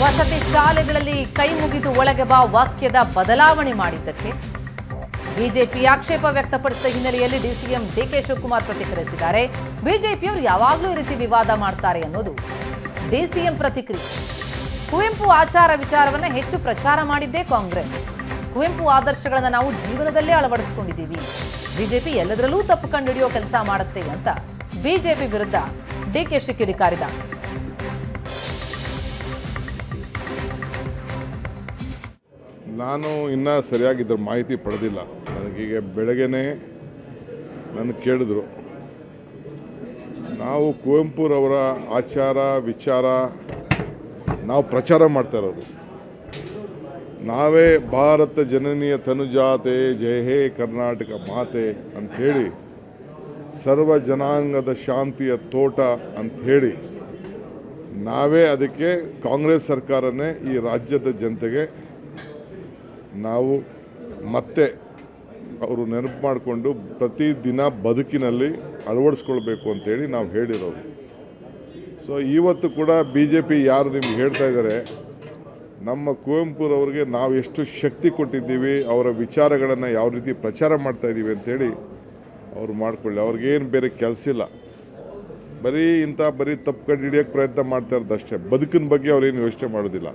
ವಸತಿ ಶಾಲೆಗಳಲ್ಲಿ ಕೈ ಮುಗಿದು ಒಳಗೆ ಬಾ ವಾಕ್ಯದ ಬದಲಾವಣೆ ಮಾಡಿದ್ದಕ್ಕೆ. ಬಿಜೆಪಿ ಆಕ್ಷೇಪ ವ್ಯಕ್ತಪಡಿಸಿದ ಹಿನ್ನೆಲೆಯಲ್ಲಿ ಡಿಸಿಎಂ ಡಿಕೆ ಶಿವಕುಮಾರ್ ಪ್ರತಿಕ್ರಿಯಿಸಿದ್ದಾರೆ. ಬಿಜೆಪಿಯವರು ಯಾವಾಗಲೂ ಈ ರೀತಿ ವಿವಾದ ಮಾಡ್ತಾರೆ ಅನ್ನೋದು ಡಿಸಿಎಂ ಪ್ರತಿಕ್ರಿಯೆ. ಕುವೆಂಪು ಆಚಾರ ವಿಚಾರವನ್ನು ಹೆಚ್ಚು ಪ್ರಚಾರ ಮಾಡಿದ್ದೇ ಕಾಂಗ್ರೆಸ್. ಕುವೆಂಪು ಆದರ್ಶಗಳನ್ನು ನಾವು ಜೀವನದಲ್ಲೇ ಅಳವಡಿಸಿಕೊಂಡಿದ್ದೀವಿ. ಬಿಜೆಪಿ ಎಲ್ಲದರಲ್ಲೂ ತಪ್ಪು ಕಂಡುಹಿಡಿಯೋ ಕೆಲಸ ಮಾಡುತ್ತೆ ಅಂತ ಬಿಜೆಪಿ ವಿರುದ್ಧ ಡಿಕೆಶಿ ಕಿಡಿಕಾರಿದ ನಾನು ಇನ್ನೂ ಸರಿಯಾಗಿ ಇದ್ರ ಮಾಹಿತಿ ಪಡೆದಿಲ್ಲ. ನನಗೀಗ ಬೆಳಗ್ಗೆನೇ ನನ್ನ ಕೇಳಿದ್ರು. ನಾವು ಕುವೆಂಪುರವರ ಆಚಾರ, ವಿಚಾರ ನಾವು ಪ್ರಚಾರ ಮಾಡ್ತಾ ಇರೋದು. ನಾವೇ ಭಾರತ ಜನನೀಯ ತನುಜಾತೆ ಜಯ ಹೇ ಕರ್ನಾಟಕ ಮಾತೆ ಅಂಥೇಳಿ, ಸರ್ವ ಜನಾಂಗದ ಶಾಂತಿಯ ತೋಟ ಅಂಥೇಳಿ, ನಾವೇ ಅದಕ್ಕೆ ಕಾಂಗ್ರೆಸ್ ಸರ್ಕಾರನೇ ಈ ರಾಜ್ಯದ ಜನತೆಗೆ ನಾವು ಮತ್ತೆ ಅವರು ನೆನಪು ಮಾಡಿಕೊಂಡು ಪ್ರತಿದಿನ ಬದುಕಿನಲ್ಲಿ ಅಳವಡಿಸ್ಕೊಳ್ಬೇಕು ಅಂತೇಳಿ ನಾವು ಹೇಳಿರೋದು. ಸೊ ಇವತ್ತು ಕೂಡ ಬಿ ಜೆ ಪಿ ಯಾರು ನಿಮ್ಗೆ ಹೇಳ್ತಾ ಇದ್ದಾರೆ, ನಮ್ಮ ಕುವೆಂಪುರವ್ರಿಗೆ ನಾವು ಎಷ್ಟು ಶಕ್ತಿ ಕೊಟ್ಟಿದ್ದೀವಿ, ಅವರ ವಿಚಾರಗಳನ್ನು ಯಾವ ರೀತಿ ಪ್ರಚಾರ ಮಾಡ್ತಾ ಇದ್ದೀವಿ ಅಂತೇಳಿ ಅವ್ರು ಮಾಡಿಕೊಳ್ಳಿ. ಅವ್ರಿಗೇನು ಬೇರೆ ಕೆಲಸ ಇಲ್ಲ. ಬರೀ ಇಂಥ ಬರೀ ತಪ್ಪು ಕಂಡು ಹಿಡಿಯೋಕ್ಕೆ ಪ್ರಯತ್ನ ಮಾಡ್ತಾ ಇರೋದು ಅಷ್ಟೇ ಬದುಕಿನ ಬಗ್ಗೆ ಅವ್ರೇನು ಯೋಚನೆ ಮಾಡೋದಿಲ್ಲ.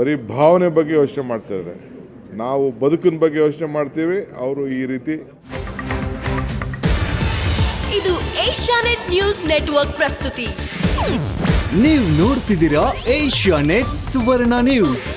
ಬರೀ ಭಾವನೆ ಬಗ್ಗೆ ಯೋಚನೆ ಮಾಡ್ತಾ ಇದ್ದಾರೆ. ನಾವು ಬದುಕಿನ ಬಗ್ಗೆ ಯೋಚನೆ ಮಾಡ್ತೀವಿ ಅವರು ಈ ರೀತಿ. ಇದು ಏಷ್ಯಾನೆಟ್ ನ್ಯೂಸ್ ನೆಟ್ವರ್ಕ್ ಪ್ರಸ್ತುತಿ. ನೀವು ನೋಡ್ತಿದ್ದೀರಾ ಏಷ್ಯಾ ನೆಟ್ ಸುವರ್ಣ ನ್ಯೂಸ್.